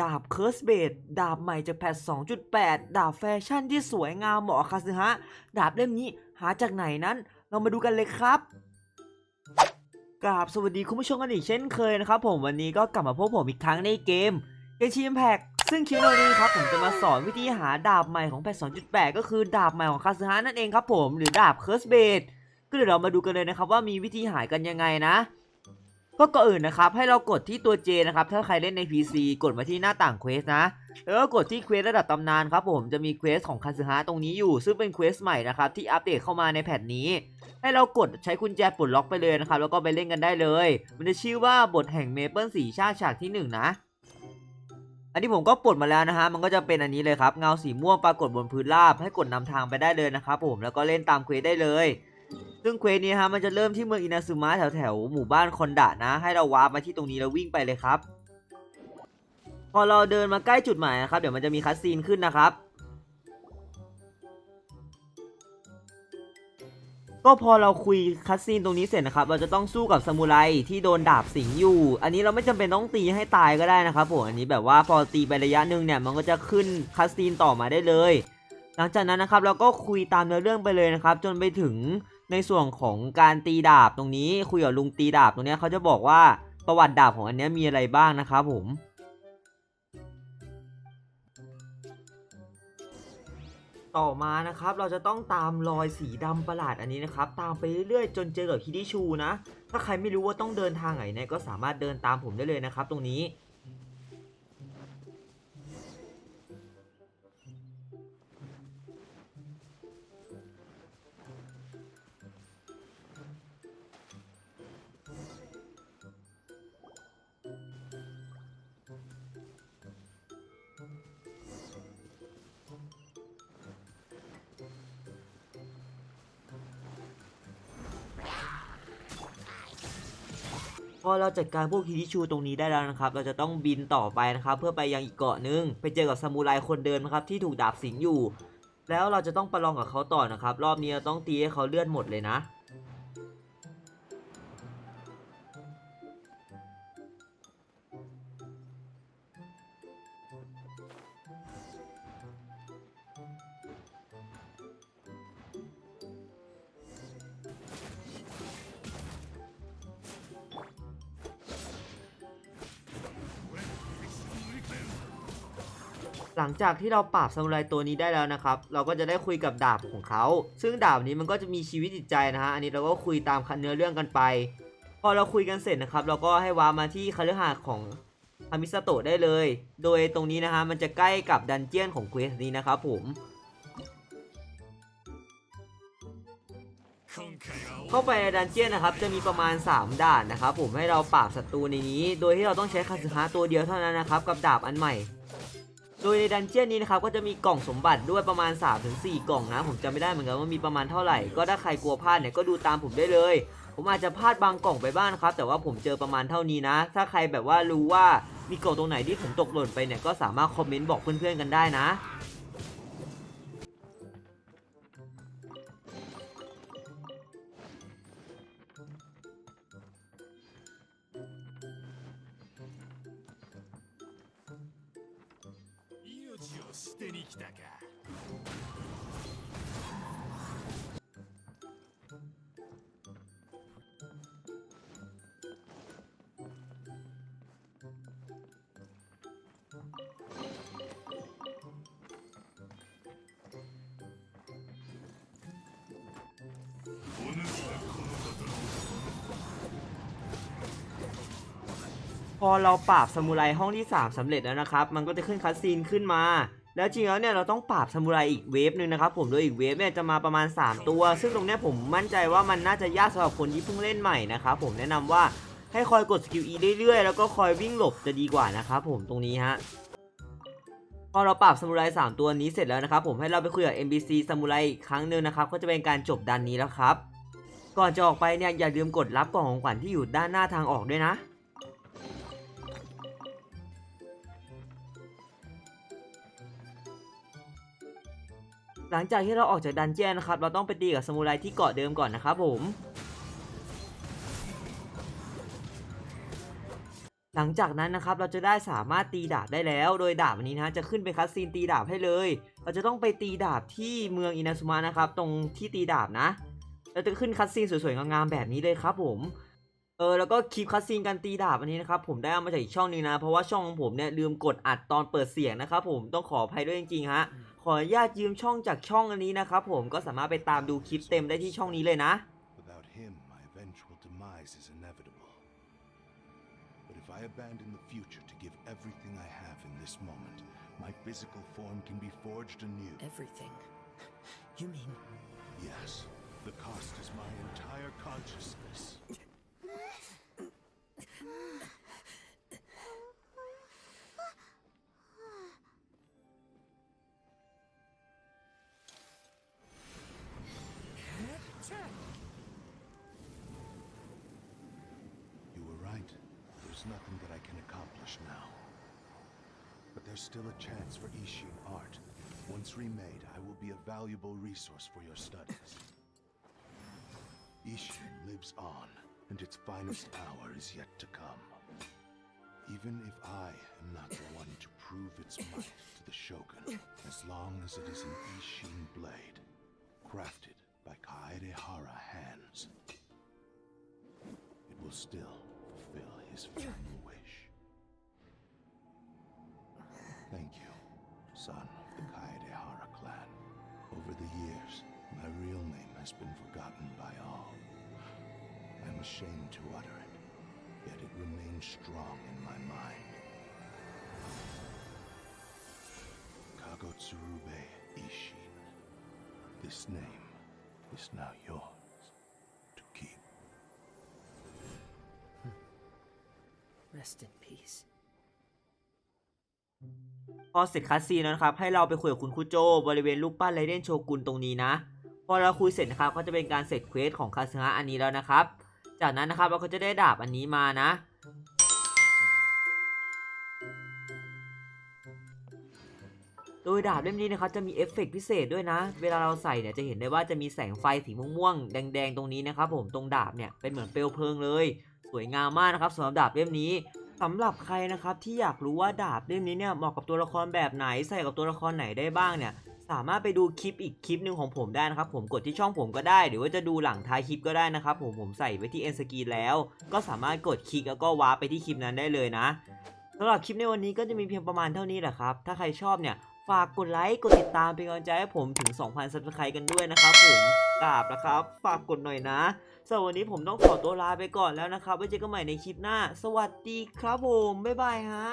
ดาบเคิร์สเบดดาบใหม่จากแพท 2.8 ดาบแฟชั่นที่สวยงามเหมาะคาซึฮะ ดาบเล่มนี้หาจากไหนนั้น เรามาดูกันเลยครับกราบสวัสดีคุณผู้ชมกันอีกเช่นเคยนะครับผมวันนี้ก็กลับมาพบผมอีกครั้งในเกมเกมชีมแพกซึ่งคลิปนี้ครับผมจะมาสอนวิธีหาดาบใหม่ของแพท 2.8 ก็คือดาบใหม่ของคาซึฮะนั่นเองครับผมหรือดาบเคิร์สเบดก็เดี๋ยวเรามาดูกันเลยนะครับว่ามีวิธีหากันยังไงนะ ก็ก่อนอื่นนะครับให้เรากดที่ตัว J นะครับถ้าใครเล่นใน PC กดมาที่หน้าต่างเควสนะแล้วก็กดที่เควสระดับตำนานครับผมจะมีเควสของคาซึฮะตรงนี้อยู่ ซึ่งเป็นเควสใหม่นะครับที่อัปเดตเข้ามาในแพทนี้ ให้เรากดใช้กุญแจปลดล็อกไปเลยนะครับแล้วก็ไปเล่นกันได้เลย มันจะชื่อว่าบทแห่งเมเปิลสีชาติฉากที่หนึ่งนะอันนี้ผมก็ปลดมาแล้วนะฮะ มันก็จะเป็นอันนี้เลยครับ เงาสีม่วงปรากฏบนพื้นราบให้กดนำทางไปได้เลยนะครับผม แล้วก็เล่นตามเควสได้เลย ซึ่งเควสนี้ฮะมันจะเริ่มที่เมืองอินาซึมะแถวแถวหมู่บ้านคอนดะนะ ให้เราวาร์ปมาที่ตรงนี้แล้ววิ่งไปเลยครับ พอเราเดินมาใกล้จุดหมายนะครับ เดี๋ยวมันจะมีคัสซีนขึ้นนะครับ ก็พอเราคุยคัสซีนตรงนี้เสร็จนะครับ เราจะต้องสู้กับซามูไรที่โดนดาบสิงอยู่ อันนี้เราไม่จำเป็นต้องตีให้ตายก็ได้นะครับผมอันนี้แบบว่าพอตีไประยะหนึ่งเนี่ยมันก็จะขึ้นคัสซีนต่อมาได้เลย หลังจากนั้นนะครับเราก็คุยตามเนื้อเรื่องไปเลยนะครับ จนไปถึง ในส่วนของการตีดาบตรงนี้คุยกับลุงตีดาบตรงนี้เขาจะบอกว่าประวัติดาบของอันนี้มีอะไรบ้างนะครับผมต่อมานะครับเราจะต้องตามรอยสีดำประหลาดอันนี้นะครับ ตามไปเรื่อยๆ จนเจอกับฮิดิชูนะ ถ้าใครไม่รู้ว่าต้องเดินทางไหนเนี่ยก็สามารถเดินตามผมได้เลยนะครับ ตรงนี้ พอเราจัดการพวกฮิดิชูตรงนี้ได้แล้วนะครับ เราจะต้องบินต่อไปนะครับ เพื่อไปยังอีกเกาะหนึง ไปเจอกับซามูไรคนเดิมนะครับที่ถูกดาบสิงอยู่ แล้วเราจะต้องประลองกับเขาต่อนะครับ รอบนี้เราต้องตีให้เขาเลือดหมดเลยนะ หลังจากที่เราปราบซามูไรตัวนี้ได้แล้วนะครับ เราก็จะได้คุยกับดาบของเขา ซึ่งดาบนี้มันก็จะมีชีวิตจิตใจนะฮะ อันนี้เราก็คุยตามคเนื้อเรื่องกันไป พอเราคุยกันเสร็จนะครับ เราก็ให้วามาที่คาลหาสน์ของฮามิสโตะได้เลย โดยตรงนี้นะฮะ มันจะใกล้กับดันเจียนของเควสนี้นะครับผมเข้าไปในดันเจียนนะครับ จะมีประมาณ 3 ด่านนะครับ ผมให้เราปราบศัตรูในนี้ โดยที่เราต้องใช้คาสึฮะตัวเดียวเท่านั้นนะครับ กับดาบอันใหม่ โดยในดันเจียนนี้นะครับก็จะมีกล่องสมบัติด้วยประมาณ 3-4 กล่องนะผมจำไม่ได้เหมือนกันว่ามีประมาณเท่าไหร่ ก็ถ้าใครกลัวพลาดเนี่ยก็ดูตามผมได้เลย ผมอาจจะพลาดบางกล่องไปบ้างครับแต่ว่าผมเจอประมาณเท่านี้นะ ถ้าใครแบบว่ารู้ว่ามีกล่องตรงไหนที่ผมตกหล่นไปเนี่ยก็สามารถคอมเมนต์บอกเพื่อนๆกันได้นะ 捨てに来たかお主はこのこと พอเราปราบซามูไรห้องที่ 3สำเร็จแล้วนะครับ มันก็จะขึ้นคัสซีนขึ้นมา แล้วจริงแล้วเนี่ยเราต้องปราบซามูไรอีกเวฟหนึ่งนะครับผมโดยอีกเวฟเนี่ยจะมาประมาณ 3 ตัว ซึ่งตรงเนี้ยผมมั่นใจว่ามันน่าจะยากสำหรับคนที่เพิ่งเล่นใหม่นะครับผมแนะนำว่าให้คอยกดสกิล E เรื่อยๆ แล้วก็คอยวิ่งหลบจะดีกว่านะครับผมตรงนี้ฮะพอเราปราบซามูไร3ตัวนี้เสร็จแล้วนะครับผมให้เราไปคุยกับ NPC ซามูไรอีกครั้งหนึ่งนะครับก็จะเป็นการจบดันนี้แล้วครับ ก่อนจะออกไปเนี่ยอย่าลืมกดรับกล่องของขวัญที่อยู่ด้านหน้าทางออกด้วยนะ หลังจากที่เราออกจากดันเจียนนะครับ เราต้องไปตีกับสมุไรที่เกาะเดิมก่อนนะครับผม หลังจากนั้นนะครับเราจะได้สามารถตีดาบได้แล้ว โดยดาบอันนี้นะจะขึ้นไปคัดซีนตีดาบให้เลย เราจะต้องไปตีดาบที่เมืองอินาซุมะนะครับ ตรงที่ตีดาบนะเราจะขึ้นคัดซีนสวยๆงามๆแบบนี้เลยครับผมเออแล้วก็คลิปคัดซีนการตีดาบอันนี้นะครับผมได้เอามาจากอีกช่องนึงนะ เพราะว่าช่องของผมเนี่ยลืมกดอัดตอนเปิดเสียงนะครับผมต้องขออภัยด้วยจริงๆฮะ ออนุญาตยืมช่องจากช่องอันนี้นะครับผมก็สามารถไปตามดูคลิปเต็มได้ที่ช่องนี้เลยนะ Without him, my eventual demise is inevitable. But if I abandon the future to give everything I have in this moment, my physical form can be forged anew. Everything. You mean Yes, the cost is my entire consciousness. Now. But there's still a chance for Ishin art. Once remade, I will be a valuable resource for your studies. Ishin lives on, and its finest hour is yet to come. Even if I am not the one to prove its might to the Shogun, as long as it is an Ishin blade, crafted by Kaedehara hands, it will still fulfill his final Thank you, son of the Kaedehara clan. Over the years, my real name has been forgotten by all. I'm ashamed to utter it, yet it remains strong in my mind. Kagotsurube Ishin. This name is now yours to keep. rest in peace? พอเสร็จคัสซีนแล้วนะครับ ให้เราไปคุยกับคุณคุโจบริเวณรูปปั้นไรเดนโชกุนตรงนี้นะ พอเราคุยเสร็จนะครับก็จะเป็นการเสร็จเควสของคาสึฮะอันนี้แล้วนะครับ จากนั้นนะครับเราก็จะได้ดาบอันนี้มานะ โดยดาบเล่มนี้นะครับจะมีเอฟเฟกต์พิเศษด้วยนะ เวลาเราใส่เนี่ยจะเห็นได้ว่าจะมีแสงไฟสีม่วงๆแดงๆตรงนี้นะครับผมตรงดาบเนี่ยเป็นเหมือนเปลวเพลิงเลย สวยงามมากนะครับสำหรับดาบเล่มนี้ สำหรับใครนะครับที่อยากรู้ว่าดาบเล่มนี้เนี่ยเหมาะกับตัวละครแบบไหนใส่กับตัวละครไหนได้บ้างเนี่ยสามารถไปดูคลิปอีกคลิปหนึ่งของผมได้นะครับผมกดที่ช่องผมก็ได้ หรือว่าจะดูหลังท้ายคลิปก็ได้นะครับผมผมใส่ไว้ที่เอ็นสกีแล้ว ก็สามารถกดคลิกแล้วก็ว้าร์ปไปที่คลิปนั้นได้เลยนะสำหรับคลิปในวันนี้ก็จะมีเพียงประมาณเท่านี้แหละครับ ถ้าใครชอบเนี่ย ฝากกดไลค์กดติดตามเป็นกำลังใจให้ผมถึง 2,000ซับสไครต์กันด้วยนะครับผมกราบนะครับ ฝากกดหน่อยนะสำหรับวันนี้ผมต้องขอตัวลาไปก่อนแล้วนะครับไว้เจอกันใหม่ในคลิปหน้า สวัสดีครับผมบ๊ายบายฮะ